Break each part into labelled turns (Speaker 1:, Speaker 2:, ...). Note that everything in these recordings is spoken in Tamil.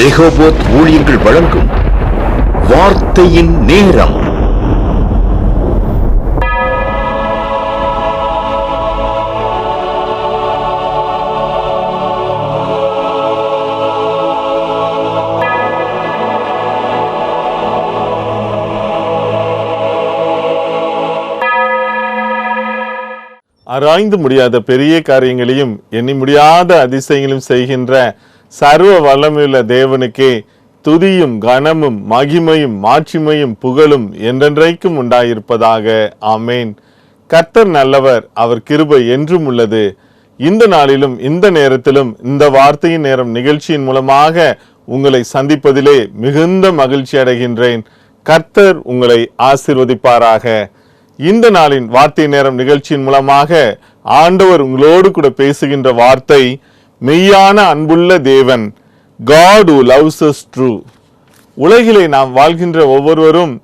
Speaker 1: ரெஹோபோத் ஊழியர்கள் வழங்கும் வார்த்தையின் நேரம்.
Speaker 2: ஆராய்ந்து முடியாத பெரிய காரியங்களையும் எண்ணி முடியாத அதிசயங்களையும் செய்கின்ற சர்வ வல்லமுள்ள தேவனுக்கே துதியும் கனமும் மகிமையும் மாட்சிமையும் புகழும் என்றென்றைக்கும் உண்டாயிருப்பதாக. ஆமேன். கர்த்தர் நல்லவர் அவர் கிருபை என்றும் உள்ளது. இந்த நாளிலும் இந்த நேரத்திலும் இந்த வார்த்தையின் நேரம் நிகழ்ச்சியின் மூலமாக உங்களை சந்திப்பதிலே மிகுந்த மகிழ்ச்சி அடைகின்றேன். கர்த்தர் உங்களை ஆசிர்வதிப்பாராக. இந்த நாளின் வார்த்தை நேரம் நிகழ்ச்சியின் மூலமாக ஆண்டவர் உங்களோடு கூட பேசுகின்ற வார்த்தை மெய்யான அன்புள்ள தேவன். God who loves us true. உலகிலே நாம் வாழ்கின்ற ஒவ்வொருவரும்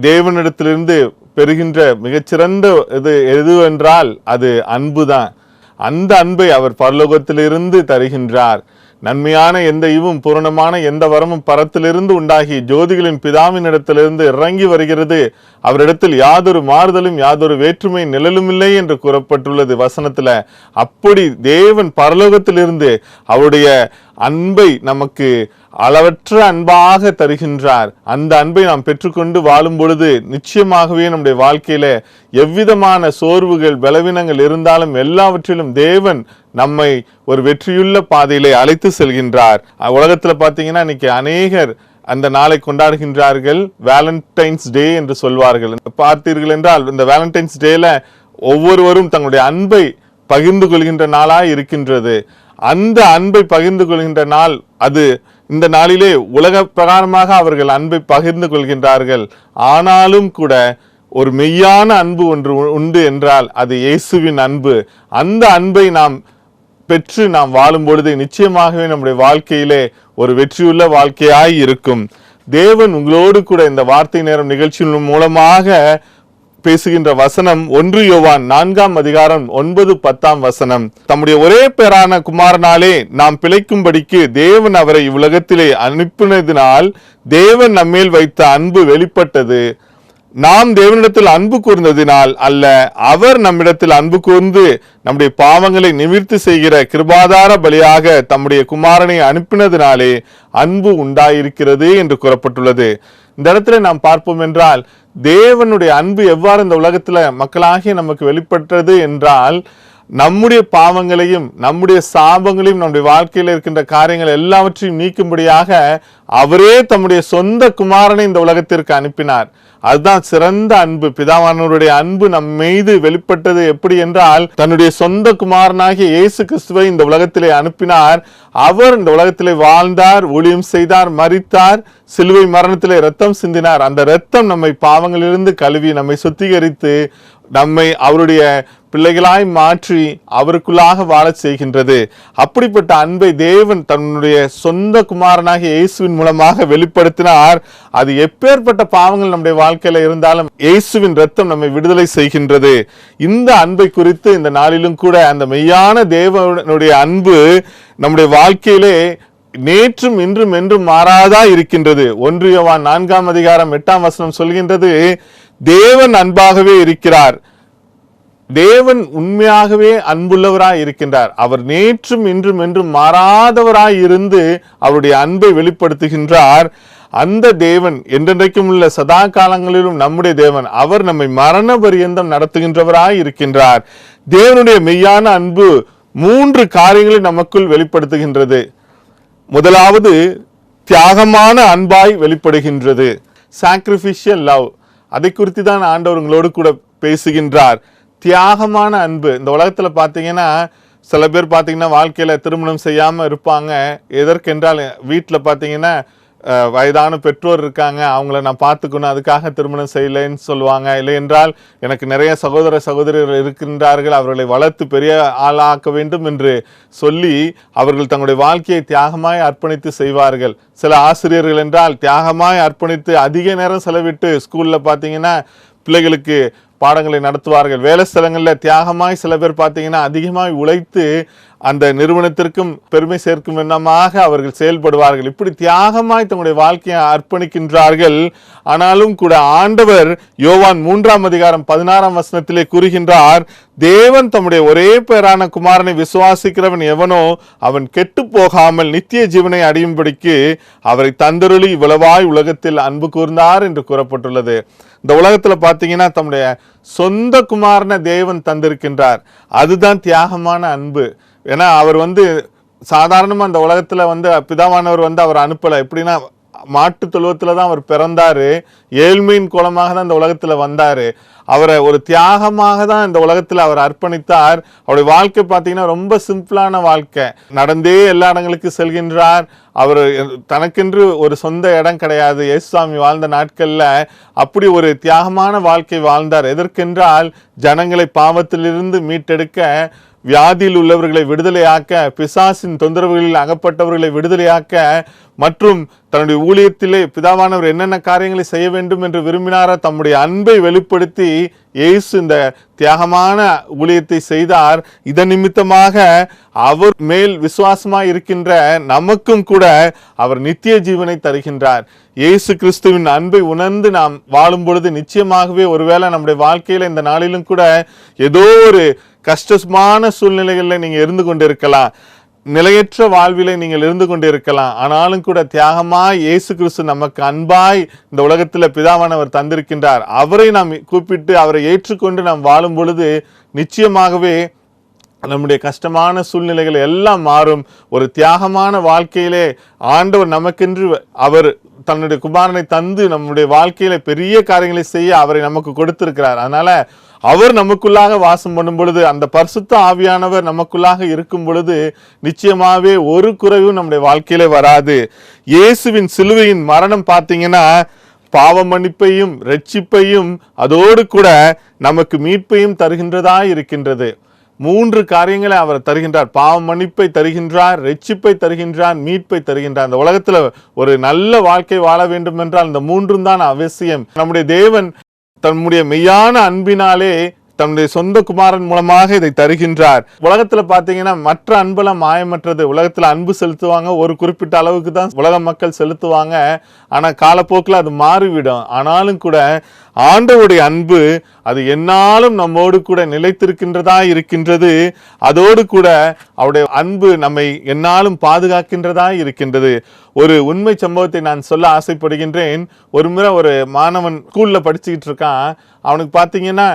Speaker 2: தேவனிடத்திலிருந்து பெறுகின்ற மிகச்சிறந்த இது எதுவென்றால் அது அன்புதான். அந்த அன்பை அவர் பரலோகத்திலிருந்து தருகின்றார். நன்மையான எந்த இவும் பூரணமான எந்த வரமும் பரத்திலிருந்து உண்டாகி ஜோதிகளின் பிதாவினிடத்திலிருந்து இறங்கி வருகிறது. அவரிடத்தில் யாதொரு மாறுதலும் யாதொரு வேற்றுமை நிழலுமில்லை என்று கூறப்பட்டுள்ளது வசனத்துல. அப்படி தேவன் பரலோகத்திலிருந்து அவருடைய அன்பை நமக்கு அளவற்ற அன்பாக தருகின்றார். அந்த அன்பை நாம் பெற்றுக்கொண்டு வாழும் பொழுது நிச்சயமாகவே நம்முடைய வாழ்க்கையில எவ்விதமான சோர்வுகள் பலவீனங்கள் இருந்தாலும் எல்லாவற்றிலும் தேவன் நம்மை ஒரு வெற்றியுள்ள பாதையிலே அழைத்து செல்கின்றார். உலகத்துல பாத்தீங்கன்னா இன்னைக்கு அநேகர் அந்த நாளை கொண்டாடுகின்றார்கள். வேலண்டைன்ஸ் டே என்று சொல்வார்கள். பார்த்தீர்கள் என்றால் இந்த வேலண்டைன்ஸ் டேல ஒவ்வொருவரும் தங்களுடைய அன்பை பகிர்ந்து கொள்கின்ற நாளாக இருக்கின்றது. அந்த அன்பை பகிர்ந்து கொள்கின்ற நாள் அது இந்த நாளிலே உலக பிரகாரமாக அவர்கள் அன்பை பகிர்ந்து கொள்கின்றார்கள். ஆனாலும் கூட ஒரு மெய்யான அன்பு ஒன்று உண்டு என்றால் அது இயேசுவின் அன்பு. அந்த அன்பை நாம் பெற்று நாம் வாழும் பொழுது நிச்சயமாகவே நம்முடைய வாழ்க்கையிலே ஒரு வெற்றியுள்ள வாழ்க்கையாய் இருக்கும். தேவன் உங்களோடு கூட இந்த வார்த்தை நேரம் நிகழ்ச்சியின் மூலமாக பேசுகின்ற வசனம் ஒன்று யோவான் நான்காம் அதிகாரம் ஒன்பது பத்தாம் வசனம். தம்முடைய ஒரே பேரான குமாரனாலே நாம் பிழைக்கும்படிக்கு தேவன் அவரை இவ்வுலகத்திலே அனுப்பினதினால் தேவன் நம்மேல் வைத்த அன்பு வெளிப்பட்டது. நாம் தேவனிடத்தில் அன்பு கூர்ந்ததினால் அல்ல அவர் நம்மிடத்தில் அன்பு கூர்ந்து நம்முடைய பாவங்களை நிவிர்த்தி செய்கிற கிருபாதார பலியாக தம்முடைய குமாரனை அனுப்பினதினாலே அன்பு உண்டாயிருக்கிறது என்று கூறப்பட்டுள்ளது. இந்த இடத்துல நாம் பார்ப்போம் என்றால் தேவனுடைய அன்பு எவ்வாறு இந்த உலகத்தில் மக்களாகிய நமக்கு வெளிப்பட்டது என்றால் நம்முடைய பாவங்களையும் நம்முடைய சாபங்களையும் நம்முடைய வாழ்க்கையில் இருக்கின்ற காரியங்கள் எல்லாவற்றையும் நீக்கும்படியாக அவரே தம்முடைய சொந்த குமாரனை இந்த உலகத்திற்கு அனுப்பினார். அதுதான் சிறந்த அன்பு. பிதாவானவருடைய அன்பு நம் மீது வெளிப்பட்டது எப்படி என்றால் தன்னுடைய சொந்த குமாரனாகிய இயேசு கிறிஸ்துவை இந்த உலகத்திலே அனுப்பினார். அவர் இந்த உலகத்திலே வாழ்ந்தார் ஊழியம் செய்தார் மறித்தார் சிலுவை மரணத்திலே ரத்தம் சிந்தினார். அந்த ரத்தம் நம்மை பாவங்களிலிருந்து கழுவி நம்மை சுத்திகரித்து நம்மை அவருடைய பிள்ளைகளாய் மாற்றி அவருக்குள்ளாக வாழச் செய்கின்றது. அப்படிப்பட்ட அன்பை தேவன் தன்னுடைய சொந்த குமாரனாக இயேசுவின் மூலமாக வெளிப்படுத்தினார். அது எப்பேற்பட்ட பாவங்கள் நம்முடைய வாழ்க்கையில இருந்தாலும் இயேசுவின் ரத்தம் நம்மை விடுதலை செய்கின்றது. இந்த அன்பை குறித்து இந்த நாளிலும் கூட அந்த மெய்யான தேவனுடைய அன்பு நம்முடைய வாழ்க்கையிலே நேற்றும் இன்றும் என்றும் மாறாதா இருக்கின்றது. ஒன்றியவான் நான்காம் அதிகாரம் எட்டாம் வசனம் சொல்கின்றது தேவன் அன்பாகவே இருக்கிறார். தேவன் உண்மையாகவே அன்புள்ளவராய் இருக்கின்றார். அவர் நேற்றும் இன்றும் என்றும் மாறாதவராய் இருந்து அவருடைய அன்பை வெளிப்படுத்துகின்றார். அந்த தேவன் என்றென்றைக்கும் உள்ள சதா காலங்களிலும் நம்முடைய தேவன். அவர் நம்மை மரண பரியந்தம் நடத்துகின்றவராய் இருக்கின்றார். தேவனுடைய மெய்யான அன்பு மூன்று காரியங்களை நமக்குள் வெளிப்படுத்துகின்றது. முதலாவது தியாகமான அன்பாய் வெளிப்படுகின்றது. சாக்ரிஃபிஷியல் லவ் அதை குறித்து தான் ஆண்டவர்களோடு கூட பேசுகின்றார். தியாகமான அன்பு. இந்த உலகத்தில் பார்த்தீங்கன்னா சில பேர் பார்த்தீங்கன்னா வாழ்க்கையில் திருமணம் செய்யாமல் இருப்பாங்க. எதற்கென்றால் வீட்டில் பார்த்தீங்கன்னா வயதான பெற்றோர் இருக்காங்க. அவங்கள நான் பார்த்துக்கணும் அதுக்காக திருமணம் செய்யலைன்னு சொல்லுவாங்க. இல்லை என்றால் எனக்கு நிறைய சகோதர சகோதரிகள் இருக்கின்றார்கள். அவர்களை வளர்த்து பெரிய ஆளாக்க வேண்டும் என்று சொல்லி அவர்கள் தங்களுடைய வாழ்க்கையை தியாகமாய் அர்ப்பணித்து செய்வார்கள். சில ஆசிரியர்கள் என்றால் தியாகமாய் அர்ப்பணித்து அதிக நேரம் செலவிட்டு ஸ்கூலில் பார்த்தீங்கன்னா பிள்ளைகளுக்கு பாடங்களை நடத்துவார்கள். வேலை ஸ்தலங்களில் தியாகமாய் சில பேர் பார்த்தீங்கன்னா அதிகமாக உழைத்து அந்த நிறுவனத்திற்கும் பெருமை சேர்க்கும் எண்ணமாக அவர்கள் செயல்படுவார்கள். இப்படி தியாகமாய் தங்களுடைய வாழ்க்கையை அர்ப்பணிக்கின்றார்கள். ஆனாலும் கூட ஆண்டவர் யோவான் மூன்றாம் அதிகாரம் பதினாறாம் வசனத்திலே கூறுகின்றார் தேவன் தம்முடைய ஒரே பேரான குமாரனை விசுவாசிக்கிறவன் எவனோ அவன் கெட்டு போகாமல் நித்திய ஜீவனை அடையும்படிக்கு அவரை தந்தருளி இவ்வளவாய் உலகத்தில் அன்பு கூர்ந்தார் என்று கூறப்பட்டுள்ளது. இந்த உலகத்தில் பார்த்தீங்கன்னா தம்முடைய சொந்த குமாரனை தேவன் தந்திருக்கின்றார். அதுதான் தியாகமான அன்பு. ஏன்னா அவர் வந்து சாதாரணமாக அந்த உலகத்தில் வந்து பிதாவானவர் வந்து அவர் அனுப்பலை. எப்படின்னா மாட்டு தொழுவத்தில் தான் அவர் பிறந்தார். ஏழ்மையின் குலமாக தான் இந்த உலகத்தில் வந்தார். அவரை ஒரு தியாகமாக தான் இந்த உலகத்தில் அவர் அர்ப்பணித்தார். அவருடைய வாழ்க்கை பார்த்தீங்கன்னா ரொம்ப சிம்பிளான வாழ்க்கை. நடந்தே எல்லா இடங்களுக்கு செல்கின்றார். அவர் தனக்கென்று ஒரு சொந்த இடம் கிடையாது. இயேசுசாமி வாழ்ந்த நாட்களில் அப்படி ஒரு தியாகமான வாழ்க்கை வாழ்ந்தார். எதற்கென்றால் ஜனங்களை பாவத்திலிருந்து மீட்டெடுக்க வியாதியில் உள்ளவர்களை விடுதலையாக்க பிசாசின் தொந்தரவுகளில் அகப்பட்டவர்களை விடுதலையாக்க மற்றும் தன்னுடைய ஊழியத்திலே பிதாவானவர் என்னென்ன காரியங்களை செய்ய வேண்டும் என்று விரும்பினாரோ தம்முடைய அன்பை வெளிப்படுத்தி இயேசு இந்த தியாகமான ஊழியத்தை செய்தார். இதன் நிமித்தமாக அவர் மேல் விசுவாசமாக இருக்கின்ற நமக்கும் கூட அவர் நித்திய ஜீவனை தருகின்றார். இயேசு கிறிஸ்துவின் அன்பை உணர்ந்து நாம் வாழும் பொழுது நிச்சயமாகவே ஒருவேளை நம்முடைய வாழ்க்கையில் இந்த நாளிலும் கூட ஏதோ ஒரு கஷ்டமான சூழ்நிலைகளில் நீங்கள் இருந்து கொண்டிருக்கலாம். நிலையற்ற வாழ்விலை நீங்கள் இருந்து கொண்டிருக்கலாம். ஆனாலும் கூட தியாகமாய் இயேசு கிறிஸ்து நமக்கு அன்பாய் இந்த உலகத்தில் பிதாவானவர் தந்திருக்கின்றார். அவரை நாம் கூப்பிட்டு அவரை ஏற்றுக்கொண்டு நாம் வாழும் பொழுது நிச்சயமாகவே நம்முடைய கஷ்டமான சூழ்நிலைகள் எல்லாம் மாறும். ஒரு தியாகமான வாழ்க்கையிலே ஆண்டவர் நமக்கென்று அவர் தன்னுடைய குமாரனை தந்து நம்முடைய வாழ்க்கையில பெரிய காரியங்களை செய்ய அவரை நமக்கு கொடுத்திருக்கிறார். அதனால அவர் நமக்குள்ளாக வாசம் பண்ணும் பொழுது அந்த பரிசுத்த ஆவியானவர் நமக்குள்ளாக இருக்கும் பொழுது நிச்சயமாவே ஒரு குறைவும் நம்முடைய வாழ்க்கையில வராது. இயேசுவின் சிலுவையின் மரணம் பார்த்தீங்கன்னா பாவ மன்னிப்பையும் ரட்சிப்பையும் அதோடு கூட நமக்கு மீட்பையும் தருகின்றதா இருக்கின்றது. மூன்று காரியங்களை அவர் தருகின்றார். பாவ மன்னிப்பை தருகின்றார் ரட்சிப்பை தருகின்றார் மீட்பை தருகின்றார். அந்த உலகத்துல ஒரு நல்ல வாழ்க்கை வாழ வேண்டும் என்றால் இந்த மூன்றும் தான் அவசியம். நம்முடைய தேவன் தன்னுடைய மெய்யான அன்பினாலே தன்னுடைய சொந்த குமாரன் மூலமாக இதை தருகின்றார். உலகத்துல பாத்தீங்கன்னா மற்ற அன்பெல்லாம் மாயமற்றது உலகத்துல அன்பு செலுத்துவாங்க ஒரு குறிப்பிட்ட அளவுக்கு தான் உலக மக்கள் செலுத்துவாங்க. ஆனா காலப்போக்கில் அது மாறிவிடும். ஆனாலும் கூட ஆண்டவருடைய அன்பு அது என்னாலும் நம்மோடு கூட நிலைத்திருக்கின்றதா இருக்கின்றது. அதோடு கூட அவருடைய அன்பு நம்மை என்னாலும் பாதுகாக்கின்றதா இருக்கின்றது. ஒரு உண்மை சம்பவத்தை நான் சொல்ல ஆசைப்படுகின்றேன். ஒரு முறை ஒரு மாணவன் ஸ்கூல்ல படிச்சுக்கிட்டு இருக்கான். அவனுக்கு பார்த்தீங்கன்னா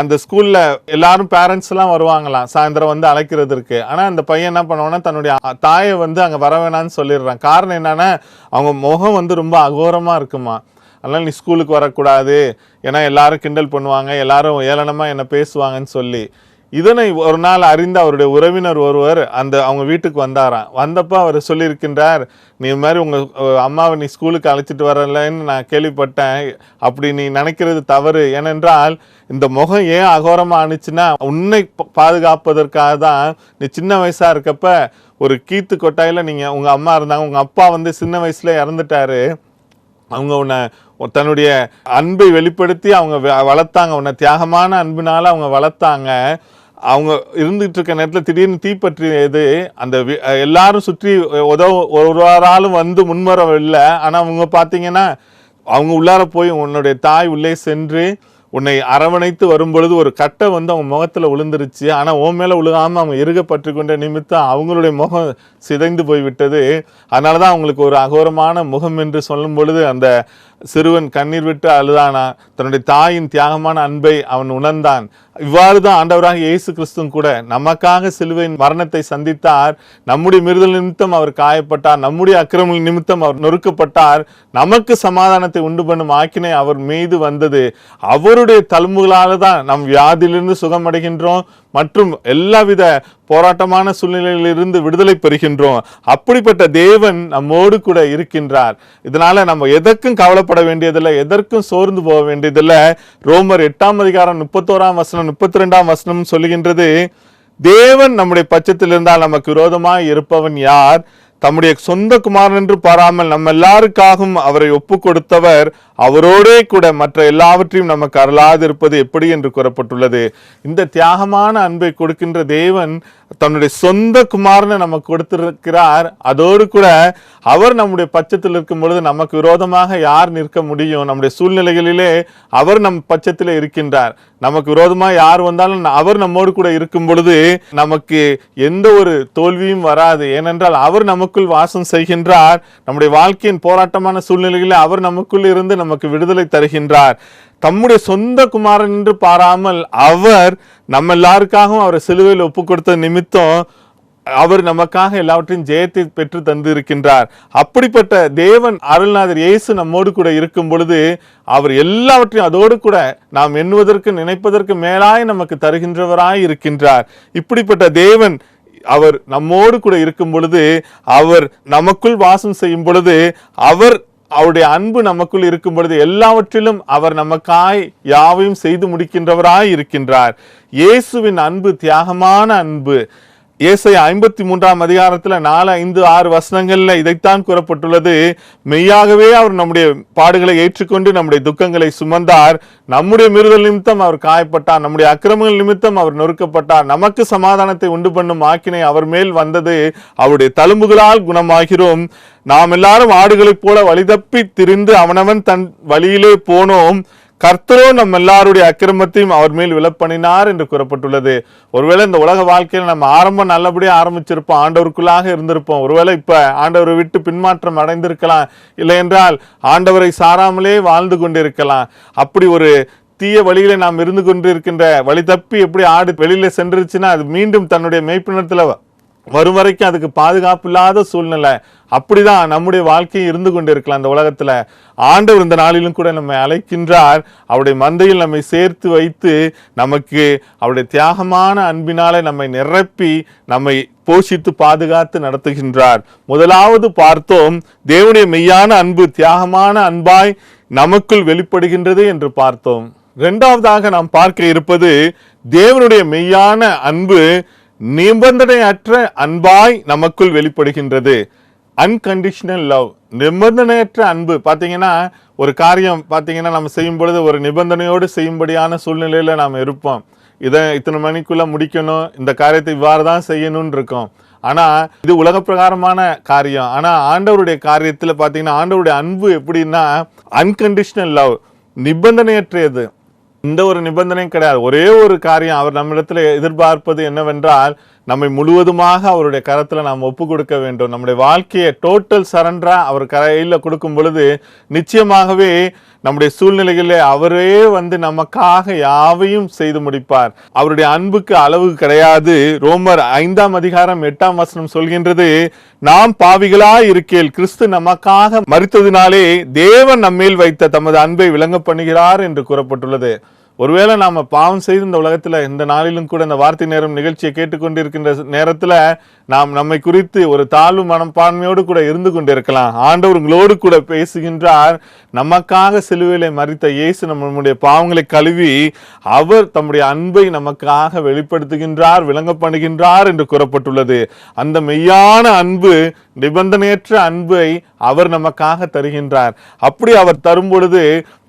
Speaker 2: அந்த ஸ்கூல்ல எல்லாரும் பேரண்ட்ஸ் எல்லாம் வருவாங்களாம். சாயந்தரம் வந்து அழைக்கிறதுக்கு. ஆனா அந்த பையன் என்ன பண்ணுவான்னா தன்னுடைய தாயை வந்து அங்க வர வேணாம்னு சொல்லிடுறான். காரணம் என்னன்னா அவங்க முகம் வந்து ரொம்ப அகோரமா இருக்குமா அதனால் நீ ஸ்கூலுக்கு வரக்கூடாது. ஏன்னா எல்லாரும் கிண்டல் பண்ணுவாங்க. எல்லாரும் ஏளனமாக என்ன பேசுவாங்கன்னு சொல்லி. இதனை ஒரு நாள் அறிந்த அவருடைய உறவினர் ஒருவர் அந்த அவங்க வீட்டுக்கு வந்தாராம். வந்தப்போ அவர் சொல்லியிருக்கின்றார் நீ இது மாதிரி உங்கள் அம்மாவை நீ ஸ்கூலுக்கு அழைச்சிட்டு வரலன்னு நான் கேள்விப்பட்டேன். அப்படி நீ நினைக்கிறது தவறு. ஏனென்றால் இந்த முகம் ஏன் அகோரமாக ஆணுச்சுன்னா உன்னை பாதுகாப்பதற்காக தான் நீ சின்ன வயசாக இருக்கப்ப ஒரு கீத்து கொட்டாயில் நீங்கள் உங்கள் அம்மா இருந்தாங்க. உங்கள் அப்பா வந்து சின்ன வயசில் இறந்துட்டாரு. அவங்க உன்னை தன்னுடைய அன்பை வெளிப்படுத்தி அவங்க வ- வளர்த்தாங்க. உன்னை தியாகமான அன்பினால் அவங்க வளர்த்தாங்க. அவங்க இருந்துகிட்டு இருக்க நேரத்தில் திடீர்னு தீப்பற்றியது அந்த வி- எல்லாரும் சுற்றி உதவ ஒருவராலும் வந்து முன்வரவில்லை ஆனால் அவங்க பார்த்தீங்கன்னா அவங்க உள்ளார போய் உன்னுடைய தாய் உள்ளே சென்று உன்னை அரவணைத்து வரும்பொழுது ஒரு கட்டை வந்து அவங்க முகத்தில் விழுந்துருச்சு. ஆனால் உன் மேலே விழுகாமல் அவங்க இறுக கொண்ட நிமித்தம் அவங்களுடைய முகம் சிதைந்து போய்விட்டது. அதனால தான் அவங்களுக்கு ஒரு அகோரமான முகம் என்று சொல்லும் பொழுது அந்த சிறுவன் கண்ணீர் விட்டு அழுதானா? தன்னுடைய தாயின் தியாகமான அன்பை அவன் உணர்ந்தான். இவ்வாறு தான் ஆண்டவராக இயேசு கிறிஸ்துவும் கூட நமக்காக சிலுவையின் மரணத்தை சந்தித்தார். நம்முடைய மிருதல் நிமித்தம் அவர் காயப்பட்டார். நம்முடைய அக்கிரம நிமித்தம் அவர் நொறுக்கப்பட்டார். நமக்கு சமாதானத்தை உண்டு பண்ணும் ஆக்கினை அவர் மீது வந்தது. அவருடைய தழும்புகளால தான் நம் வியாதியிலிருந்து சுகமடைகின்றோம். மற்றும் எல்லாவித போராட்டமான சூழ்நிலையிலிருந்து விடுதலை பெறுகின்றோம். அப்படிப்பட்ட தேவன் நம்மோடு கூட இருக்கின்றார். இதனால நம்ம எதற்கும் கவலைப்பட வேண்டியதில்லை எதற்கும் சோர்ந்து போக வேண்டியதில்லை. ரோமர் எட்டாம் அதிகாரம் முப்பத்தோராம் வசனம் முப்பத்தி ரெண்டாம் வசனம் சொல்லுகின்றது தேவன் நம்முடைய பட்சத்தில் இருந்தால் நமக்கு விரோதமாக இருப்பவன் யார்? தம்முடைய சொந்த குமாரன் என்று பாராமல் நம்ம எல்லாருக்காகவும் அவரை ஒப்பு கொடுத்தவர் அவரோடே கூட மற்ற எல்லாவற்றையும் நமக்கு அருளாதிருப்பது எப்படி என்று கூறப்பட்டுள்ளது. இந்த தியாகமான அன்பை கொடுக்கின்ற தேவன் தன்னுடைய சொந்த குமாரனை நமக்கு கொடுத்திருக்கிறார். அதோடு கூட அவர் நம்முடைய பட்சத்தில் இருக்கும் பொழுது நமக்கு விரோதமாக யார் நிற்க முடியும்? நம்முடைய சூழ்நிலைகளிலே அவர் நம் பட்சத்தில் இருக்கின்றார். நமக்கு விரோதமாக யார் வந்தாலும் அவர் நம்மோடு கூட இருக்கும் பொழுது நமக்கு எந்த ஒரு தோல்வியும் வராது. ஏனென்றால் அவர் நமக்குள் வாசம் செய்கின்றார். நம்முடைய வாழ்க்கையின் போராட்டமான சூழ்நிலைகளில் அவர் நமக்குள் இருந்து நமக்கு விடுதலை தருகின்றார். தம்முடைய சொந்த குமாரன் என்று பாராமல் அவர் நம்ம எல்லாருக்காகவும் அவரை சிலுவையில் ஒப்பு கொடுத்த நிமித்தம் அவர் நமக்காக எல்லாவற்றையும் ஜெயத்தை பெற்று தந்து இருக்கின்றார் அப்படிப்பட்ட தேவன் அருள்நாதர் இயேசு நம்மோடு கூட இருக்கும் பொழுது அவர் எல்லாவற்றையும் அதோடு கூட நாம் எண்ணுவதற்கு நினைப்பதற்கு மேலாய் நமக்கு தருகின்றவராய் இருக்கின்றார். இப்படிப்பட்ட தேவன் அவர் நம்மோடு கூட இருக்கும் பொழுது அவர் நமக்குள் வாசம் செய்யும் பொழுது அவர் அவருடைய அன்பு நமக்குள் இருக்கும் பொழுது எல்லாவற்றிலும் அவர் நமக்காய் யாவையும் செய்து முடிக்கின்றவராய் இருக்கின்றார். இயேசுவின் அன்பு தியாகமான அன்பு. ஏசை ஐம்பத்தி மூன்றாம் அதிகாரத்தில் நாலு ஐந்து ஆறு வசனங்களில் இதைத்தான் கூறப்பட்டுள்ளது. மெய்யாகவே அவர் நம்முடைய பாடுகளை ஏற்றுக்கொண்டு நம்முடைய துக்கங்களை சுமந்தார். நம்முடைய மீறுதல் நிமித்தம் அவர் காயப்பட்டார். நம்முடைய அக்கிரமங்கள் நிமித்தம் அவர் நொறுக்கப்பட்டார். நமக்கு சமாதானத்தை உண்டு பண்ணும் ஆக்கினை அவர் மேல் வந்தது. அவருடைய தழும்புகளால் குணமாகிறோம். நாம் எல்லாரும் ஆடுகளைப் போல வழிதப்பி திரிந்து அவனவன் தன் வழியிலே போனோம். கர்த்தரோ நம்ம எல்லாருடைய அக்கிரமத்தையும் அவர் மேல் விலப்பணினார் என்று கூறப்பட்டுள்ளது. ஒருவேளை இந்த உலக வாழ்க்கையில் நம்ம ஆரம்பம் நல்லபடியாக ஆரம்பிச்சிருப்போம் ஆண்டவருக்குள்ளாக இருந்திருப்போம். ஒருவேளை இப்ப ஆண்டவரை விட்டு பின்மாற்றம் அடைந்திருக்கலாம். இல்லை என்றால் ஆண்டவரை சாராமலே வாழ்ந்து கொண்டிருக்கலாம். அப்படி ஒரு தீய வழியில நாம் இருந்து கொண்டிருக்கின்ற வழி தப்பி எப்படி ஆடு வெளியில சென்றுருச்சுன்னா அது மீண்டும் தன்னுடைய மெய்ப்பினத்துல வரும் வரைக்கும் அதுக்கு பாதுகாப்பு இல்லாத சூழ்நிலை. அப்படிதான் நம்முடைய வாழ்க்கையை இருந்து கொண்டிருக்கலாம் அந்த உலகத்துல. ஆண்டவர் இந்த நாளிலும் கூட நம்மை அழைக்கின்றார். அவருடைய மந்தையில் நம்மை சேர்த்து வைத்து நமக்கு அவருடைய தியாகமான அன்பினாலே நம்மை நிரப்பி நம்மை போஷித்து பாதுகாத்து நடத்துகின்றார். முதலாவது பார்த்தோம் தேவனுடைய மெய்யான அன்பு தியாகமான அன்பாய் நமக்குள் வெளிப்படுகின்றது என்று பார்த்தோம். இரண்டாவதாக நாம் பார்க்க இருப்பது தேவனுடைய மெய்யான அன்பு நிபந்தனையற்ற அன்பாய் நமக்குள் வெளிப்படுகின்றது. அன்கண்டிஷனல் லவ் நிபந்தனையற்ற அன்பு. பார்த்தீங்கன்னா ஒரு காரியம் பார்த்தீங்கன்னா நம்ம செய்யும் பொழுது ஒரு நிபந்தனையோடு செய்யும்படியான சூழ்நிலையில் நாம் இருப்போம். இதை இத்தனை மணிக்குள்ளே முடிக்கணும். இந்த காரியத்தை இவ்வாறு தான் செய்யணும்னு இருக்கோம் ஆனால் இது உலக பிரகாரமான காரியம். ஆனால் ஆண்டவருடைய காரியத்தில் பார்த்தீங்கன்னா ஆண்டவருடைய அன்பு எப்படின்னா அன்கண்டிஷனல் லவ் நிபந்தனையற்றது. இந்த ஒரு நிபந்தனையும் கிடையாது. ஒரே ஒரு காரியம் அவர் நம்மிடத்தில் எதிர்பார்ப்பது என்னவென்றால் நம்மை முழுவதுமாக அவருடைய கரத்தில் நாம் ஒப்பு கொடுக்க வேண்டும். நம்முடைய வாழ்க்கையை டோட்டல் சரண்டராக அவர் கரையில் கொடுக்கும் பொழுது நிச்சயமாகவே நம்முடைய சூழ்நிலைகளிலே அவரே வந்து நமக்காக யாவையும் செய்து முடிப்பார். அவருடைய அன்புக்கு அளவு கிடையாது. ரோமர் ஐந்தாம் அதிகாரம் எட்டாம் வசனம் சொல்கின்றது நாம் பாவிகளா இருக்கேல் கிறிஸ்து நமக்காக மறித்ததினாலே தேவன் நம்மேல் வைத்த தமது அன்பை விளங்க பண்ணுகிறார் என்று கூறப்பட்டுள்ளது. ஒருவேளை நாம் பாவம் செய்து இந்த உலகத்தில் இந்த நாளிலும் கூட இந்த வார்த்தை நேரம் நிகழ்ச்சியை கேட்டுக்கொண்டிருக்கின்ற நேரத்தில் நாம் நம்மை குறித்து ஒரு தாழ்வு மனப்பான்மையோடு கூட இருந்து கொண்டிருக்கலாம். ஆண்டவர் உங்களோடு கூட பேசுகின்றார். நமக்காக சிலுவையிலே மறித்த இயேசு நம்முடைய பாவங்களை கழுவி அவர் தம்முடைய அன்பை நமக்காக வெளிப்படுத்துகின்றார் விளங்க பண்ணுகின்றார் என்று கூறப்பட்டுள்ளது. அந்த மெய்யான அன்பு நிபந்தனையற்ற அன்பை அவர் நமக்காக தருகின்றார். அப்படி அவர் தரும் பொழுது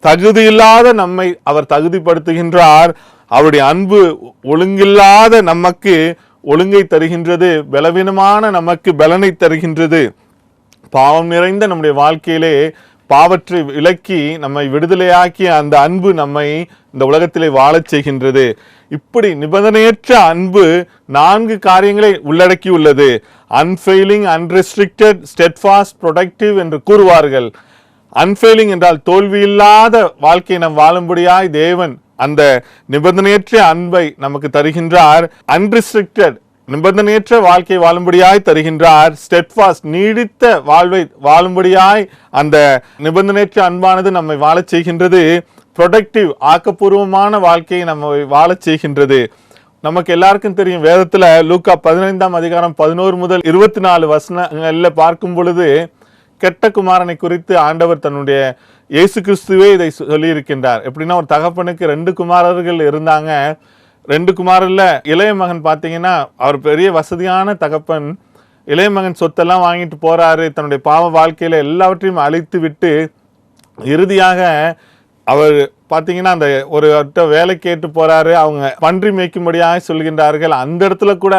Speaker 2: தகுதியில்லாத நம்மை அவர் தகுதிப்படுத்துகின்றார். அவருடைய அன்பு ஒழுங்கில்லாத நமக்கு ஒழுங்கை தருகின்றது பலவீனமான நமக்கு பலனை தருகின்றது. பாவம் நிறைந்த நம்முடைய வாழ்க்கையிலே பாவற்றை விளக்கி நம்மை விடுதலையாக்கி அந்த அன்பு நம்மை இந்த உலகத்திலே வாழச் செய்கின்றது. இப்படி நிபந்தனையற்ற அன்பு நான்கு காரியங்களை உள்ளடக்கியுள்ளது. அன்ஃபெயிலிங் அன்ரெஸ்ட்ரிக்டட் ஸ்டெட்ஃபாஸ்ட் ப்ரொடக்டிவ் என்று கூறுவார்கள். அன்ஃபெயிலிங் என்றால் தோல்வியில்லாத வாழ்க்கையை நாம் வாழும்படியாய் தேவன் அந்த நிபந்தனையற்ற அன்பை நமக்கு தருகின்றார். அன்ரிஸ்ட்ரிக்டட் நிபந்தனையற்ற வாழ்க்கை வாழும்படியாய் தருகின்றார். ஸ்டெட்ஃபாஸ்ட் நீடித்த வாழ்வை வாழும்படியாய் அந்த நிபந்தனையற்ற அன்பானது நம்மை வாழச் செய்கின்றது. ப்ரொடக்டிவ் ஆக்கப்பூர்வமான வாழ்க்கையை நம்மை வாழச் செய்கின்றது. நமக்கு எல்லாருக்கும் தெரியும் வேதத்தில் லூக்கா பதினைந்தாம் அதிகாரம் பதினோரு முதல் இருபத்தி நாலு வசனங்கள்ல பார்க்கும் பொழுது கெட்ட குமாரனை குறித்து ஆண்டவர் தன்னுடைய இயேசு கிறிஸ்துவே இதை சொல்லியிருக்கின்றார். எப்படின்னா ஒரு தகப்பனுக்கு ரெண்டு குமாரர்கள் இருந்தாங்க. ரெண்டு குமாரில் இளைய மகன் பார்த்தீங்கன்னா அவர் பெரிய வசதியான தகப்பன். இளைய மகன் சொத்தெல்லாம் வாங்கிட்டு போகிறாரு தன்னுடைய பாவ வாழ்க்கையில் எல்லாவற்றையும் அழித்து விட்டு இறுதியாக அவர் பார்த்தீங்கன்னா அந்த ஒரு ஒருத்த வேலை கேட்டு போகிறாரு அவங்க பன்றி மேய்க்கும்படியாக சொல்கின்றார்கள். அந்த இடத்துல கூட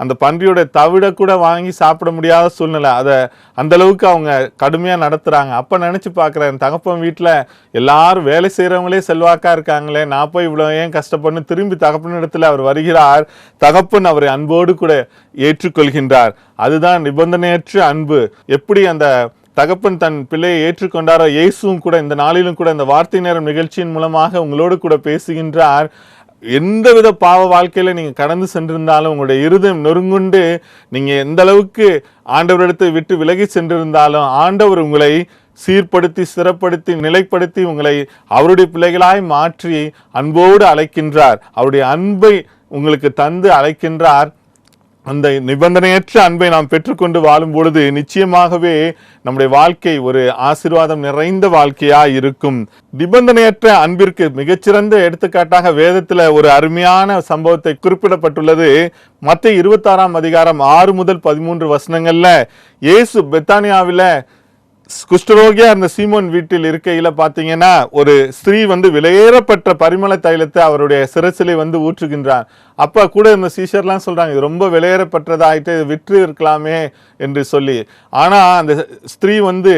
Speaker 2: அந்த பன்றியோட தவிட கூட வாங்கி சாப்பிட முடியாத சூழ்நிலை. அதை அந்தளவுக்கு அவங்க கடுமையாக நடத்துகிறாங்க அப்போ நினச்சி பார்க்குறேன் தகப்பன் வீட்டில் எல்லாரும் வேலை செய்கிறவங்களே செல்வாக்காக இருக்காங்களே. நான் போய் இவ்வளோ ஏன் கஷ்டப்படணும்? திரும்பி தகப்பன் இடத்துல அவர் வருகிறார். தகப்பன் அவரை அன்போடு கூட ஏற்றுக்கொள்கின்றார். அதுதான் நிபந்தனையற்ற அன்பு. எப்படி அந்த தகப்பன் தன் பிள்ளையை ஏற்றுக்கொண்டாரோ இயேசுவும் கூட இந்த நாளிலும் கூட இந்த வார்த்தை நேரம் நிகழ்ச்சியின் மூலமாக உங்களோடு கூட பேசுகின்றார். எந்தவித பாவ வாழ்க்கையில் நீங்கள் கடந்து சென்றிருந்தாலும் உங்களுடைய இருதயம் நொறுங்குண்டு நீங்கள் எந்த அளவுக்கு ஆண்டவரிடத்தை விட்டு விலகி சென்றிருந்தாலும் ஆண்டவர் உங்களை சீர்படுத்தி சிறப்படுத்தி நிலைப்படுத்தி உங்களை அவருடைய பிள்ளைகளாய் மாற்றி அன்போடு அழைக்கின்றார். அவருடைய அன்பை உங்களுக்கு தந்து அழைக்கின்றார். அந்த நிபந்தனையற்ற அன்பை நாம் பெற்றுக்கொண்டு வாழும் பொழுது நிச்சயமாகவே நம்முடைய வாழ்க்கை ஒரு ஆசீர்வாதம் நிறைந்த வாழ்க்கையா இருக்கும். நிபந்தனையற்ற அன்பிற்கு மிகச்சிறந்த எடுத்துக்காட்டாக வேதத்தில் ஒரு அருமையான சம்பவத்தை குறிப்பிடப்பட்டுள்ளது. மற்ற இருபத்தாறாம் அதிகாரம் ஆறு முதல் பதிமூன்று வசனங்கள்ல இயேசு பெத்தானியாவில் குஷ்டரோகியா அந்த சீமோன் வீட்டில் இருக்கையில் பார்த்தீங்கன்னா ஒரு ஸ்திரீ வந்து விலையேறப்பட்ட பரிமள தைலத்தை அவருடைய சிறசிலை வந்து ஊற்றுகின்றார். அப்போ கூட இந்த சீஷர்லாம் சொல்கிறாங்க இது ரொம்ப விலையேறப்பட்டதாயிட்டு விற்று இருக்கலாமே என்று சொல்லி. ஆனால் அந்த ஸ்திரீ வந்து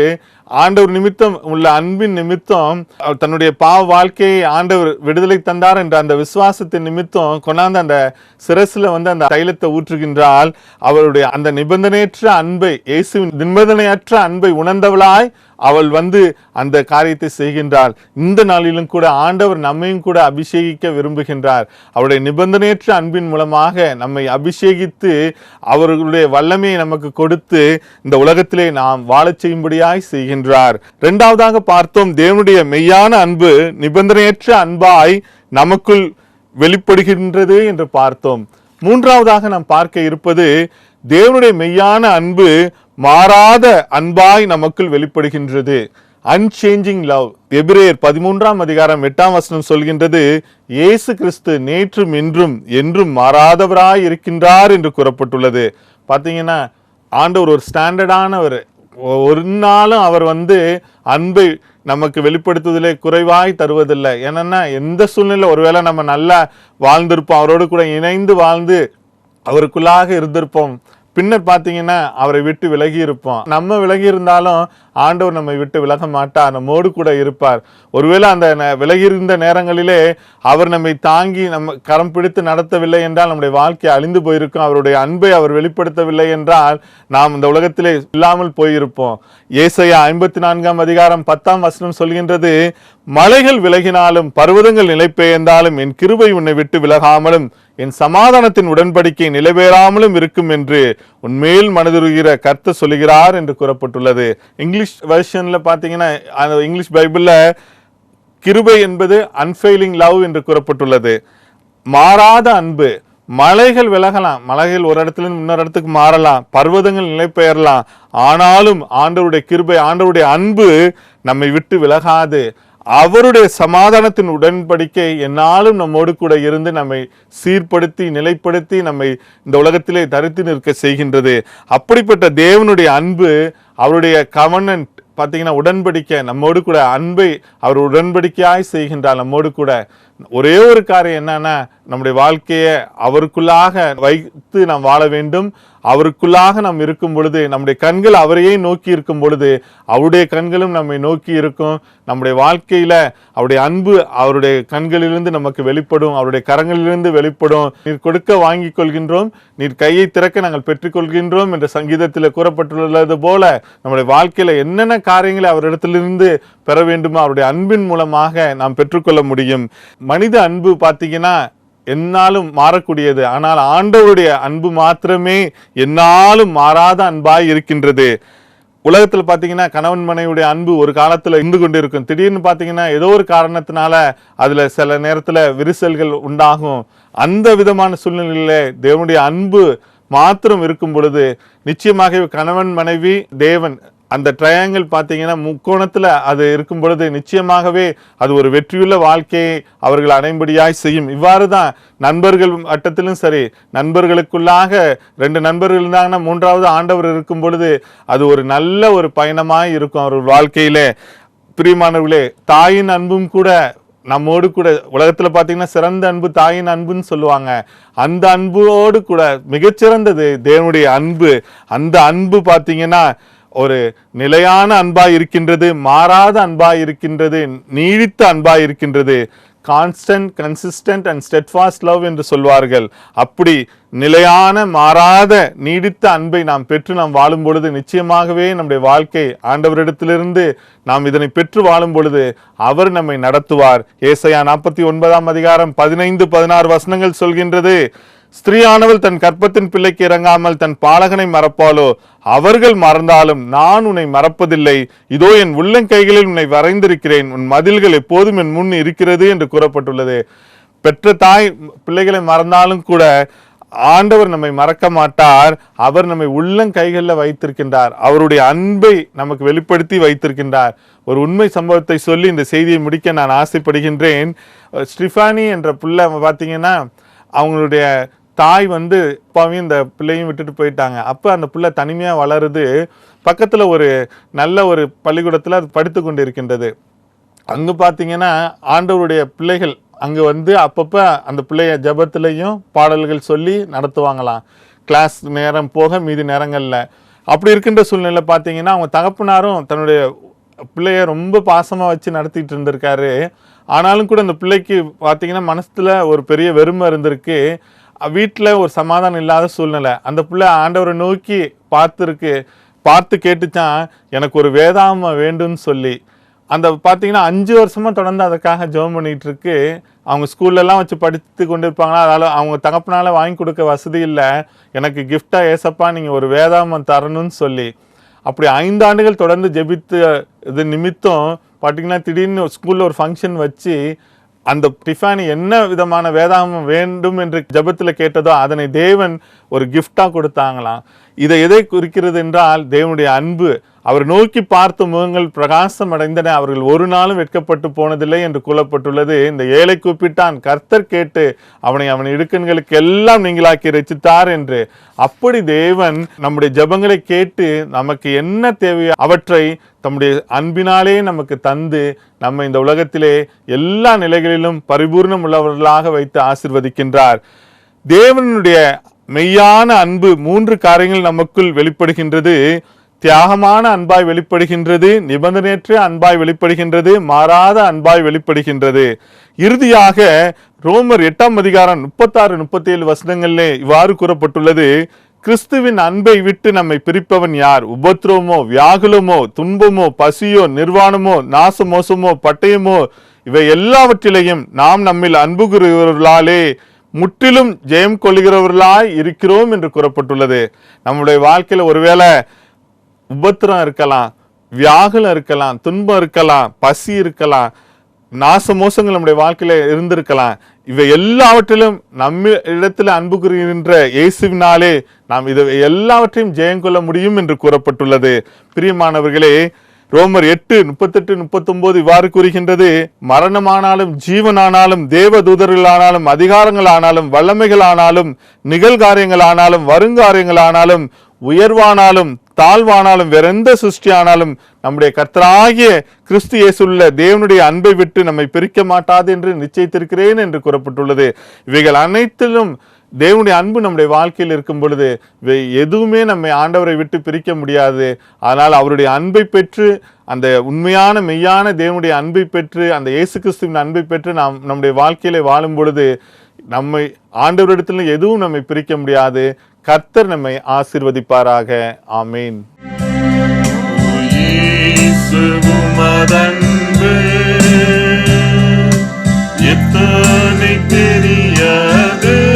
Speaker 2: ஆண்டவர் நிமித்தம் உள்ள அன்பின் நிமித்தம் அவர் தன்னுடைய பாவ வாழ்க்கையை ஆண்டவர் விடுதலை தந்தார் என்ற அந்த விசுவாசத்தின் நிமித்தம் கொண்டாந்து அந்த சிரசில் வந்து அந்த தைலத்தை ஊற்றுகின்றால் அவருடைய அந்த நிபந்தனையற்ற அன்பை இயேசுவின் நிபந்தனையற்ற அன்பை உணர்ந்தவளாய் அவள் வந்து அந்த காரியத்தை செய்கின்றாள். இந்த நாளிலும் கூட ஆண்டவர் நம்மையும் கூட அபிஷேகிக்க விரும்புகின்றார். அவருடைய நிபந்தனையற்ற அன்பின் மூலமாக நம்மை அபிஷேகித்து அவர்களுடைய வல்லமையை நமக்கு கொடுத்து இந்த உலகத்திலே நாம் வாழச் செய்யும்படியாய் செய்கின்றார். இரண்டாவதாக பார்த்தோம் தேவனுடைய மெய்யான அன்பு நிபந்தனையற்ற அன்பாய் நமக்குள் வெளிப்படுகின்றது என்று பார்த்தோம். மூன்றாவதாக நாம் பார்க்க இருப்பது தேவனுடைய மெய்யான அன்பு மாறாத அன்பாய் நமக்குள் வெளிப்படுகின்றது. அன்சேஞ்சிங் லவ் எபிரேயர் பதிமூன்றாம் அதிகாரம் எட்டாம் வசனம் சொல்கின்றது இயேசு கிறிஸ்து நேற்றும் இன்றும் என்றும் மாறாதவராய் இருக்கின்றார் என்று கூறப்பட்டுள்ளது. பார்த்தீங்கன்னா ஆண்டவர் ஒரு ஸ்டாண்டர்டானவர். ஒரு நாளும் அவர் வந்து அன்பை நமக்கு வெளிப்படுத்துவதிலே குறைவாய் தருவதில்லை. என்னென்னா எந்த சூழ்நிலை ஒருவேளை நம்ம நல்லா வாழ்ந்திருப்போம் அவரோடு கூட இணைந்து வாழ்ந்து அவருக்குள்ளாக இருந்திருப்போம். பின்னர் பார்த்தீங்கன்னா அவரை விட்டு விலகி இருப்போம் நம்ம விலகி இருந்தாலும் ஆண்டவர் நம்மை விட்டு விலக மாட்டார். நம்மோடு கூட இருப்பார். ஒருவேளை அந்த ந- விலகி இருந்த நேரங்களிலே அவர் நம்மை தாங்கி நம்ம கரம் பிடித்து நடத்தவில்லை என்றால் நம்முடைய வாழ்க்கை அழிந்து போயிருக்கும். அவருடைய அன்பை அவர் வெளிப்படுத்தவில்லை என்றால் நாம் இந்த உலகத்திலே இல்லாமல் போயிருப்போம். ஏசையா ஐம்பத்தி நான்காம் அதிகாரம் பத்தாம் வசனம் சொல்கின்றது மலைகள் விலகினாலும் பர்வதங்கள் நிலை பெயர்ந்தாலும் என் கிருபை உன்னை விட்டு விலகாமலும் என் சமாதானத்தின் உடன்படிக்கை நிலைபெறாமலும் இருக்கும் என்று உன்மேல் மனதுருகிற கர்த்த சொல்லுகிறார் என்று கூறப்பட்டுள்ளது. இங்கிலீஷ் வெர்ஷனில் பார்த்தீங்கன்னா இங்கிலீஷ் பைபிளில் கிருபை என்பது அன்ஃபெயிலிங் லவ் என்று கூறப்பட்டுள்ளது. மாறாத அன்பு மலைகள் விலகலாம். மலைகள் ஒரு இடத்துல இருந்து இன்னொரு இடத்துக்கு மாறலாம். பர்வதங்கள் நிலை பெயரலாம் ஆனாலும் ஆண்டவருடைய கிருபை ஆண்டவருடைய அன்பு நம்மை விட்டு விலகாது. அவருடைய சமாதானத்தின் உடன்படிக்கை என்னாலும் நம்மோடு கூட இருந்து நம்மை சீர்படுத்தி நிலைப்படுத்தி நம்மை இந்த உலகத்திலே தரித்து நிற்க செய்கின்றது. அப்படிப்பட்ட தேவனுடைய அன்பு அவருடைய கவர்னன்ட் பார்த்தீங்கன்னா உடன்படிக்கை நம்மோடு கூட அன்பை அவர் உடன்படிக்கையாய் செய்கின்றார் நம்மோடு கூட. ஒரே ஒரு காரியம் என்னன்னா நம்முடைய வாழ்க்கையை அவருக்குள்ளாக வைத்து நாம் வாழ வேண்டும். அவருக்குள்ளாக நாம் இருக்கும் பொழுது நம்முடைய கண்கள் அவரையே நோக்கி இருக்கும் பொழுது அவருடைய கண்களும் நம்மை நோக்கி இருக்கும். நம்முடைய வாழ்க்கையில அவருடைய அன்பு அவருடைய கண்களிலிருந்து நமக்கு வெளிப்படும் அவருடைய கரங்களிலிருந்து வெளிப்படும். நீர் கொடுக்க வாங்கி கொள்கின்றோம் நீர் கையை திறக்க நாங்கள் பெற்றுக்கொள்கின்றோம் என்ற சங்கீதத்தில் கூறப்பட்டுள்ளது போல நம்முடைய வாழ்க்கையில என்னென்ன காரியங்களை அவரிடத்திலிருந்து பெற வேண்டுமோ அவருடைய அன்பின் மூலமாக நாம் பெற்றுக்கொள்ள முடியும். மனித அன்பு பார்த்தீங்கன்னா என்னாலும் மாறக்கூடியது. ஆனால் ஆண்டவருடைய அன்பு மாத்திரமே என்னாலும் மாறாத அன்பாய் இருக்கின்றது. உலகத்தில் பார்த்தீங்கன்னா கணவன் மனைவியுடைய அன்பு ஒரு காலத்தில் இருந்து கொண்டு இருக்கும் திடீர்னு பார்த்தீங்கன்னா ஏதோ ஒரு காரணத்தினால அதுல சில நேரத்தில் விரிசல்கள் உண்டாகும். அந்த விதமான சூழ்நிலையில தேவனுடைய அன்பு மாத்திரம் இருக்கும் பொழுது நிச்சயமாகவே கணவன் மனைவி தேவன் அந்த ட்ரையாங்கிள் பார்த்தீங்கன்னா முக்கோணத்தில் அது இருக்கும் பொழுது நிச்சயமாகவே அது ஒரு வெற்றியுள்ள வாழ்க்கையை அவர்கள் அடையும்படியாய் செய்யும். இவ்வாறு தான் நண்பர்கள் வட்டத்திலும் சரி நண்பர்களுக்குள்ளாக ரெண்டு நண்பர்கள் இருந்தாங்கன்னா மூன்றாவது ஆண்டவர் இருக்கும் பொழுது அது ஒரு நல்ல ஒரு பயணமாக இருக்கும் அவர்கள் வாழ்க்கையிலே. பிரியமானவர்களே தாயின் அன்பும் கூட நம்மோடு கூட உலகத்தில் பார்த்தீங்கன்னா சிறந்த அன்பு தாயின் அன்புன்னு சொல்லுவாங்க. அந்த அன்போடு கூட மிகச்சிறந்தது தேவனுடைய அன்பு. அந்த அன்பு பார்த்தீங்கன்னா ஒரு நிலையான அன்பா இருக்கின்றது மாறாத அன்பா இருக்கின்றது நீடித்த அன்பா இருக்கின்றது constant consistent and steadfast love என்று சொல்வார்கள். அப்படி நிலையான மாறாத நீடித்த அன்பை நாம் பெற்று நாம் வாழும் பொழுது நிச்சயமாகவே நம்முடைய வாழ்க்கை ஆண்டவரிடத்திலிருந்து நாம் இதனை பெற்று வாழும் பொழுது அவர் நம்மை நடத்துவார். ஏசையா நாற்பத்தி ஒன்பதாம் அதிகாரம் பதினைந்து பதினாறு வசனங்கள் சொல்கின்றது. ஸ்திரீயானவள் தன் கற்பத்தின் பிள்ளைக்கு இறங்காமல் தன் பாலகனை மறப்பாளோ? அவர்கள் மறந்தாலும் நான் உன்னை மறப்பதில்லை. இதோ என் உள்ளங்கைகளில் உன்னை வரைந்திருக்கிறேன். உன் மதில்கள் எப்போதும் என் முன் இருக்கிறது என்று கூறப்பட்டுள்ளது. பெற்ற தாய் பிள்ளைகளை மறந்தாலும் கூட ஆண்டவர் நம்மை மறக்க மாட்டார். அவர் நம்மை உள்ளங்கைகளில் வைத்திருக்கின்றார். அவருடைய அன்பை நமக்கு வெளிப்படுத்தி வைத்திருக்கின்றார். ஒரு உண்மை சம்பவத்தை சொல்லி இந்த செய்தியை முடிக்க நான் ஆசைப்படுகின்றேன். ஸ்டிஃபானி என்ற பிள்ளை பார்த்தீங்கன்னா அவங்களுடைய தாய் வந்து அப்பாவையும் இந்த பிள்ளையும் விட்டுட்டு போயிட்டாங்க. அப்போ அந்த பிள்ளை தனிமையாக வளருது. பக்கத்தில் ஒரு நல்ல ஒரு பள்ளிக்கூடத்தில் அது படித்து கொண்டு இருக்கின்றது அங்கே பார்த்தீங்கன்னா ஆண்டவருடைய பிள்ளைகள் அங்கே வந்து அப்பப்போ அந்த பிள்ளைய ஜபத்துலேயும் பாடல்கள் சொல்லி நடத்துவாங்களாம். கிளாஸ் நேரம் போக மீதி நேரங்களில். அப்படி இருக்கின்ற சூழ்நிலை பார்த்தீங்கன்னா அவங்க தகப்பனாரும் தன்னுடைய பிள்ளைய ரொம்ப பாசமாக வச்சு நடத்திட்டு இருந்திருக்காரு. ஆனாலும் கூட அந்த பிள்ளைக்கு பார்த்தீங்கன்னா மனசில் ஒரு பெரிய வெறுமை இருந்திருக்கு. வீட்டில் ஒரு சமாதானம் இல்லாத சூழ்நிலை. அந்த பிள்ளை ஆண்டவரை நோக்கி பார்த்துருக்கு. பார்த்து கேட்டுச்சான் எனக்கு ஒரு வேதாம வேண்டும்னு சொல்லி. அந்த பார்த்தீங்கன்னா அஞ்சு வருஷமாக தொடர்ந்து அதுக்காக ஜெபம் பண்ணிட்டு இருக்கு அவங்க ஸ்கூல்லலாம் வச்சு படித்து கொண்டு இருப்பாங்களா அதால் அவங்க தகப்பனால் வாங்கி கொடுக்க வசதி இல்லை. எனக்கு கிஃப்டாக ஏசப்பா நீங்கள் ஒரு வேதாமம் தரணும்னு சொல்லி. அப்படி ஐந்து ஆண்டுகள் தொடர்ந்து ஜெபித்து இது நிமித்தம் பார்த்தீங்கன்னா திடீர்னு ஸ்கூலில் ஒரு ஃபங்க்ஷன் வச்சு அந்த டிஃபானி என்ன விதமான வேதாகமம் வேண்டும் என்று ஜெபத்தில் கேட்டதோ அதனை தேவன் ஒரு கிஃப்டாக கொடுத்தாங்களாம். இதை எதை குறிக்கிறது என்றால் தேவனுடைய அன்பு. அவர் நோக்கி பார்த்த முகங்கள் பிரகாசம் அடைந்தன. அவர்கள் ஒரு நாளும் வெட்கப்பட்டு போனதில்லை என்று கூறப்பட்டுள்ளது. இந்த ஏழை கூப்பிட்டான். கர்த்தர் கேட்டு அவனை அவன் இடுக்கண்களுக்கு எல்லாம் நீங்களாக்கி ரசித்தார் என்று. அப்படி தேவன் நம்முடைய ஜெபங்களை கேட்டு நமக்கு என்ன தேவையோ அவற்றை தம்முடைய அன்பினாலே நமக்கு தந்து நம்ம இந்த உலகத்திலே எல்லா நிலைகளிலும் பரிபூர்ணம் உள்ளவர்களாக வைத்து ஆசிர்வதிக்கின்றார். தேவனுடைய மெய்யான அன்பு மூன்று காரியங்கள் நமக்குள் வெளிப்படுகின்றது. தியாகமான அன்பாய் வெளிப்படுகின்றது நிபந்தனையற்ற அன்பாய் வெளிப்படுகின்றது மாறாத அன்பாய் வெளிப்படுகின்றது. இறுதியாக ரோமர் எட்டாம் அதிகாரம் முப்பத்தாறு முப்பத்தேழு வசனங்களிலே இவ்வாறு கூறப்பட்டுள்ளது கிறிஸ்துவின் அன்பை விட்டு நம்மை பிரிப்பவன் யார்? உபத்திரவமோ வியாகுலமோ துன்பமோ பசியோ நிர்வாணமோ நாசமோசமோ பட்டயமோ இவை எல்லாவற்றிலையும் நாம் நம்மில் அன்பு கூறுகிறவர்களாலே முற்றிலும் ஜெயம் கொள்கிறவர்களாய் இருக்கிறோம் என்று கூறப்பட்டுள்ளது. நம்முடைய வாழ்க்கையில் ஒருவேளை உபத்திரம் இருக்கலாம் வியாகுலம் இருக்கலாம் துன்பம் இருக்கலாம் பசி இருக்கலாம் நாச மோசங்கள் நம்முடைய வாழ்க்கையில இருந்திருக்கலாம். இவை எல்லாவற்றிலும் நம்ம இடத்துல அன்பு கூறுகின்ற இயேசுவினாலே நாம் இதை எல்லாவற்றையும் ஜெயம் கொள்ள முடியும் என்று கூறப்பட்டுள்ளது. பிரியமானவர்களே ரோமர் எட்டு முப்பத்தெட்டு முப்பத்தொன்பது இவ்வாறு கூறுகின்றது மரணமானாலும் ஜீவனானாலும் தேவ தூதர்களானாலும் அதிகாரங்களானாலும் வல்லமைகளானாலும் நிகழ்காரியங்களானாலும் வருங்காரியங்களானாலும் உயர்வானாலும் தாழ்வானாலும் வேற எந்த சிருஷ்டியானாலும் நம்முடைய கர்த்தராகிய கிறிஸ்து இயேசுள்ள தேவனுடைய அன்பை விட்டு நம்மை பிரிக்க மாட்டாது என்று நிச்சயித்திருக்கிறேன் என்று கூறப்பட்டுள்ளது. இவைகள் அனைத்திலும் தேவனுடைய அன்பு நம்முடைய வாழ்க்கையில் இருக்கும் பொழுது இவை எதுவுமே நம்மை ஆண்டவரை விட்டு பிரிக்க முடியாது. ஆனால் அவருடைய அன்பை பெற்று அந்த உண்மையான மெய்யான தேவனுடைய அன்பை பெற்று அந்த இயேசு கிறிஸ்துவின் அன்பை பெற்று நாம் நம்முடைய வாழ்க்கையில வாழும் பொழுது நம்மை ஆண்டவரிடத்துல எதுவும் நம்மை பிரிக்க முடியாது. கர்த்தர் நம்மை ஆசீர்வதிப்பாராக. ஆமேன்.
Speaker 3: எத்தனை பெரியது.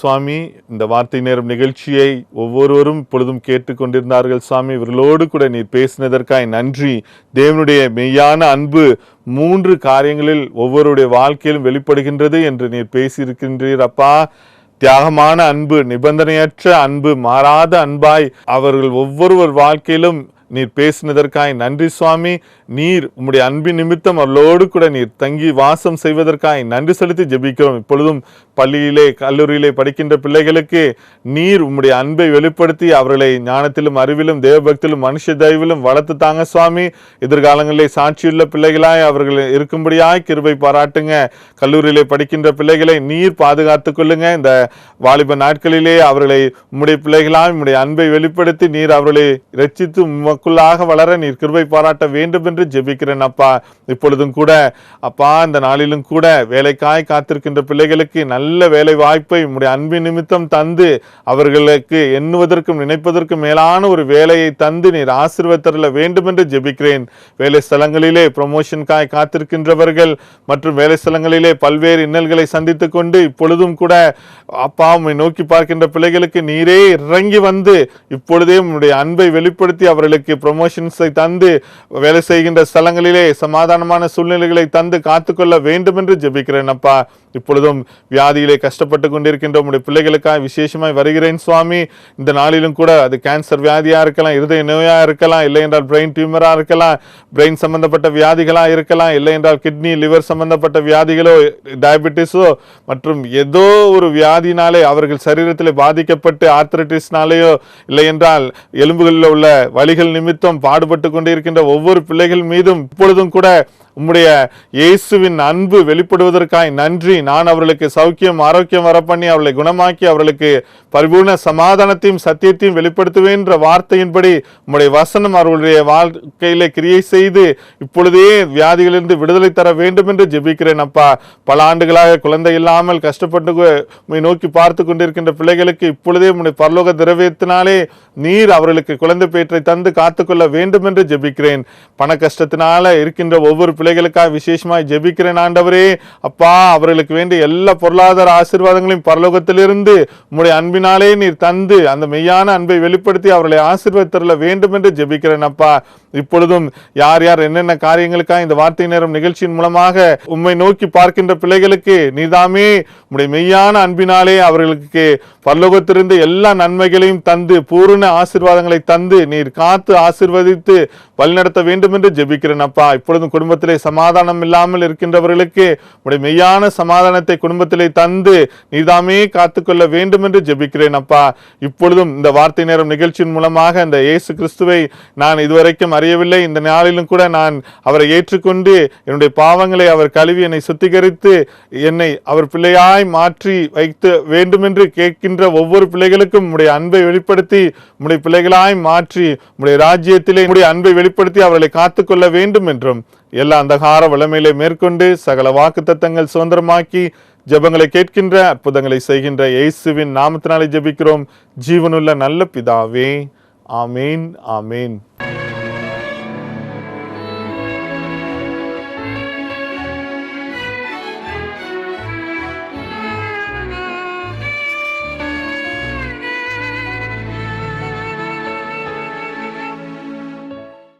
Speaker 2: சுவாமி இந்த வார்த்தை நேரம் நிகழ்ச்சியை ஒவ்வொருவரும் இப்பொழுதும் கேட்டுக்கொண்டிருந்தார்கள் சுவாமி இவர்களோடு கூட நீர் பேசினதற்காய் நன்றி. தேவனுடைய மெய்யான அன்பு மூன்று காரியங்களில் ஒவ்வொருடைய வாழ்க்கையிலும் வெளிப்படுகின்றது என்று நீர் பேசியிருக்கின்றீர் அப்பா. தியாகமான அன்பு நிபந்தனையற்ற அன்பு மாறாத அன்பாய் அவர்கள் ஒவ்வொருவர் வாழ்க்கையிலும் நீர் பேசினதற்காய் நன்றி சுவாமி. நீர் உம்முடைய அன்பின் நிமித்தம் அவர்களோடு கூட நீர் தங்கி வாசம் செய்வதற்காய் நன்றி செலுத்தி ஜெபிக்கிறோம். இப்பொழுதும் பள்ளியிலே கல்லூரியிலே படிக்கின்ற பிள்ளைகளுக்கு நீர் உம்முடைய அன்பை வெளிப்படுத்தி அவர்களை ஞானத்திலும் அறிவிலும் தேவபக்தியிலும் மனுஷ தயவிலும் வளர்த்து தாங்க சுவாமி. எதிர்காலங்களிலே சாட்சியுள்ள பிள்ளைகளாய் அவர்கள் இருக்கும்படியாய் கிருபை பாராட்டுங்க. கல்லூரியிலே படிக்கின்ற பிள்ளைகளை நீர் பாதுகாத்துக் கொள்ளுங்க. இந்த வாலிப நாட்களிலே அவர்களை உம்முடைய பிள்ளைகளாய் உம்முடைய அன்பை வெளிப்படுத்தி நீர் அவர்களை ரட்சித்து நமக்குள்ளாக வளர நீர் கிருபை பாராட்ட வேண்டும் என்று ஜெபிக்கிறேன் அப்பா. இப்பொழுதும் கூட அப்பா இந்த நாளிலும் கூட வேலைக்காய் காத்திருக்கின்ற பிள்ளைகளுக்கு நல்ல வேலை வாய்ப்பை உம்முடைய அன்பின் நிமித்தம் தந்து அவர்களுக்கு எண்ணுவதற்கும் நினைப்பதற்கும் மேலான ஒரு வேலையை தந்து நீர் ஆசிர்வத்தரல வேண்டும் என்று ஜெபிக்கிறேன். வேலை ஸ்தலங்களிலே ப்ரொமோஷனுக்காய் காத்திருக்கின்றவர்கள் மற்றும் வேலை ஸ்தலங்களிலே பல்வேறு இன்னல்களை சந்தித்துக் கொண்டு இப்பொழுதும் கூட அப்பா உம்மை நோக்கி பார்க்கின்ற பிள்ளைகளுக்கு நீரே இறங்கி வந்து இப்பொழுதே உம்முடைய அன்பை வெளிப்படுத்தி அவர்களுக்கு ப்ரொமோஷன்ஸை தந்து வேலை செய்கின்ற ஸ்தலங்களிலே சமாதானமான சூழ்நிலைகளை தந்து காத்துக்கொள்ள வேண்டும் என்று ஜெபிக்கிறேன் அப்பா. இப்பொழுதும் வியாதியிலே கஷ்டப்பட்டு கொண்டிருக்கின்ற உங்களுடைய பிள்ளைகளுக்காக விசேஷமாய் வருகிறேன் சுவாமி. இந்த நாளிலும் கூட அது கேன்சர் வியாதியாக இருக்கலாம் இருதய நோயாக இருக்கலாம் இல்லை என்றால் பிரெயின் டியூமராக இருக்கலாம் பிரெயின் சம்பந்தப்பட்ட வியாதிகளாக இருக்கலாம் இல்லை என்றால் கிட்னி லிவர் சம்பந்தப்பட்ட வியாதிகளோ டயபெட்டிஸோ மற்றும் ஏதோ ஒரு வியாதினாலே அவர்கள் சரீரத்தில் பாதிக்கப்பட்டு ஆர்த்தரைட்டிஸ்னாலேயோ இல்லை என்றால் எலும்புகளில் உள்ள வலிகள் நிமித்தம் பாடுபட்டு கொண்டிருக்கின்ற ஒவ்வொரு பிள்ளைகள் மீதும் இப்பொழுதும் கூட உம்முடைய இயேசுவின் அன்பு வெளிப்படுவதற்காய் நன்றி. நான் அவர்களுக்கு சௌக்கியம் ஆரோக்கியம் வரப்பண்ணி அவர்களை குணமாக்கி அவர்களுக்கு பரிபூர்ண சமாதானத்தையும் சத்தியத்தையும் வெளிப்படுத்துவேன் என்ற வார்த்தையின்படி உம்முடைய வசனம் அவர்களுடைய வாழ்க்கையிலே கிரியை செய்து இப்பொழுதே வியாதிகளிலிருந்து விடுதலை தர வேண்டும் என்று ஜெபிக்கிறேன் அப்பா. பல ஆண்டுகளாக குழந்தை இல்லாமல் கஷ்டப்பட்டு உண்மை நோக்கி பார்த்து கொண்டிருக்கின்ற பிள்ளைகளுக்கு இப்பொழுதே உம்முடைய பரலோக திரவியத்தினாலே நீர் அவர்களுக்கு குழந்தை பேற்றை தந்து காத்துக்கொள்ள வேண்டும் என்று ஜெபிக்கிறேன். பண கஷ்டத்தினால இருக்கின்ற ஒவ்வொரு பிள்ளைகளுக்காக விசேஷமாய் ஜெபிக்கிறேன் ஆண்டவரே. அப்பா அவர்களுக்கு வேண்டிய எல்லா பொருளாதார ஆசீர்வாதங்களையும் பரலோகத்திலிருந்து உங்களுடைய அன்பினாலே நீர் தந்து அந்த மெய்யான அன்பை வெளிப்படுத்தி அவர்களை ஆசீர்வதித்தரல வேண்டும் என்று ஜெபிக்கிறேன் அப்பா. இப்பொழுதும் யார் யார் என்னென்ன காரியங்களுக்காக இந்த வார்த்தை நேரம் நிகழ்ச்சியின் மூலமாக உம்மை நோக்கி பார்க்கின்ற பிள்ளைகளுக்கு நீதாமே உடைய மெய்யான அன்பினாலே அவர்களுக்கு பல்லோகத்திலிருந்து எல்லா நன்மைகளையும் தந்து பூரண ஆசிர்வாதங்களை தந்து நீர் காத்து ஆசிர்வதித்து வழிநடத்த வேண்டும் என்று ஜெபிக்கிறேன் அப்பா. இப்பொழுதும் குடும்பத்திலே சமாதானம் இல்லாமல் இருக்கின்றவர்களுக்கு உடைய மெய்யான சமாதானத்தை குடும்பத்திலே தந்து நீதாமே காத்துக்கொள்ள வேண்டும் என்று ஜெபிக்கிறேன் அப்பா. இப்பொழுதும் இந்த வார்த்தை நேரம் நிகழ்ச்சியின் மூலமாக இந்த இயேசு கிறிஸ்துவை நான் இதுவரைக்கும் அறியவில்லை. இந்த நாளிலும் கூட நான் அவரை ஏற்றுக்கொண்டு என்னுடைய பாவங்களை அவர் கழுவி என்னை சுத்திகரித்து என்னை அவர் பிள்ளையாய் மாற்றி வைத்து வேண்டுமென்று கேட்கின்ற ஒவ்வொரு பிள்ளைகளுக்கும் உடைய அன்பை வெளிப்படுத்தி உடைய பிள்ளைகளாய் மாற்றி உடைய ராஜ்யத்திலே உடைய அன்பை வெளிப்படுத்தி அவர்களை காத்துக்கொள்ள வேண்டும் என்றும் எல்லா அந்தகார வளமையிலே மேற்கொண்டு சகல வாக்கு தத்தங்கள் சுதந்திரமாக்கி ஜெபங்களை கேட்கின்ற அற்புதங்களை செய்கின்ற இயேசுவின் நாமத்தினாலே ஜெபிக்கிறோம். ஜீவனுள்ள நல்ல பிதாவே. ஆமேன் ஆமேன்.